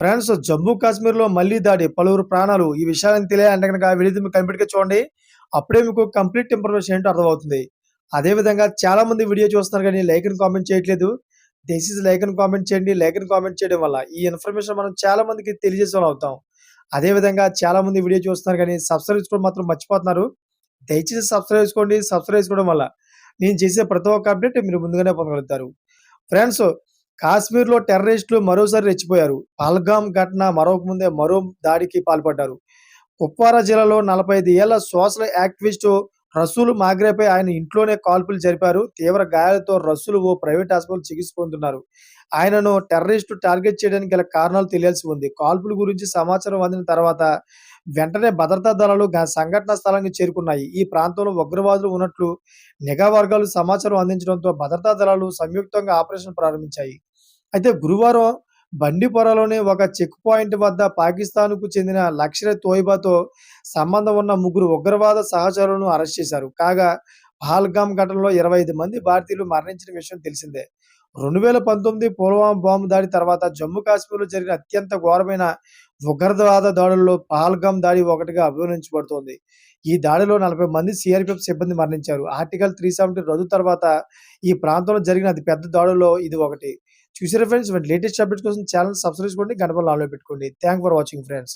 Friends Jammu కాశ్మీర్‌లో మళ్ళీ దాడి పలువురు ప్రాణాలు. ఈ విషయాలను తెలియ గనక వీడియో మీకు కంప్లీట్‌గా చూడండి. అప్పుడే మీకు కంప్లీట్ ఇన్ఫర్మేషన్ ఏంటో అర్థమవుతుంది. అదే విధంగా చాలా మంది వీడియో చూస్తున్నారు కానీ లైక్ అండ్ కామెంట్ చేయట్లేదు. దయచేసి లైక్ అండ్ కామెంట్ చేయండి. లైక్ అండ్ కామెంట్ చేయడం వల్ల ఈ ఇన్ఫర్మేషన్ మనం చాలా మందికి తెలియజేసేవాళ్ళం అవుతాం. అదే విధంగా చాలా మంది వీడియో చూస్తున్నారు కానీ సబ్స్క్రైబ్ చేసుకోవడం మాత్రం మర్చిపోతున్నారు. దయచేసి సబ్స్క్రైబ్ చేసుకోండి. సబ్స్క్రైబ్ చేసుకోవడం వల్ల నేను చేసే ప్రతి ఒక్క అప్డేట్ మీరు ముందుగానే పొందగలుగుతారు. ఫ్రెండ్స్ కాశ్మీర్‌లో టెర్రరిస్టులు మరోసారి రెచ్చిపోయారు. పహల్గామ్ ఘటన మరొక ముందే మరో దాడికి పాల్పడ్డారు. కుప్వారా జిల్లాలో 45 ఏళ్ళ సోషల్ యాక్టివిస్ట్ రసూల్ మాగ్రేపై ఆయన ఇంట్లోనే కాల్పులు జరిపారు. తీవ్ర గాయాలతో రసూల్ ఓ ప్రైవేట్ హాస్పిటల్ చికిత్స పొందుతున్నారు. ఆయనను టెర్రరిస్టు టార్గెట్ చేయడానికి గల కారణాలు తెలియాల్సి ఉంది. కాల్పుల గురించి సమాచారం అందిన తర్వాత వెంటనే భద్రతా దళాలు సంఘటనా స్థలానికి చేరుకున్నాయి. ఈ ప్రాంతంలో ఉగ్రవాదులు ఉన్నట్లు నిఘా వర్గాలు సమాచారం అందించడంతో భద్రతా దళాలు సంయుక్తంగా ఆపరేషన్ ప్రారంభించాయి. అయితే గురువారం బండిపొరలోని ఒక చెక్ పాయింట్ వద్ద పాకిస్తాన్‌కు చెందిన లష్కరే తోయిబాతో సంబంధం ఉన్న ముగ్గురు ఉగ్రవాద సహచరులను అరెస్ట్ చేశారు. కాగా పహల్గామ్ ఘటనలో 25 మంది భారతీయులు మరణించిన విషయం తెలిసిందే. 2019 పుల్వామా బాంబు దాడి తర్వాత జమ్మూ కాశ్మీర్‌లో జరిగిన అత్యంత ఘోరమైన ఉగ్రవాద దాడుల్లో పహల్గామ్ దాడి ఒకటిగా అభివర్ణించబడుతోంది. ఈ దాడిలో 40 మంది సిఆర్పిఎఫ్ సిబ్బంది మరణించారు. ఆర్టికల్ 370 రద్దు తర్వాత ఈ ప్రాంతంలో జరిగిన అతి పెద్ద దాడుల్లో ఇది ఒకటి. చూసారా ఫ్రెండ్స్ లేటెస్ట్ అప్డేట్స్ కోసం ఛానల్ సబ్స్క్రైబ్ చేసుకోండి. గంట పైన ఆన్‌లో పెట్టుకోండి. Thank for watching friends.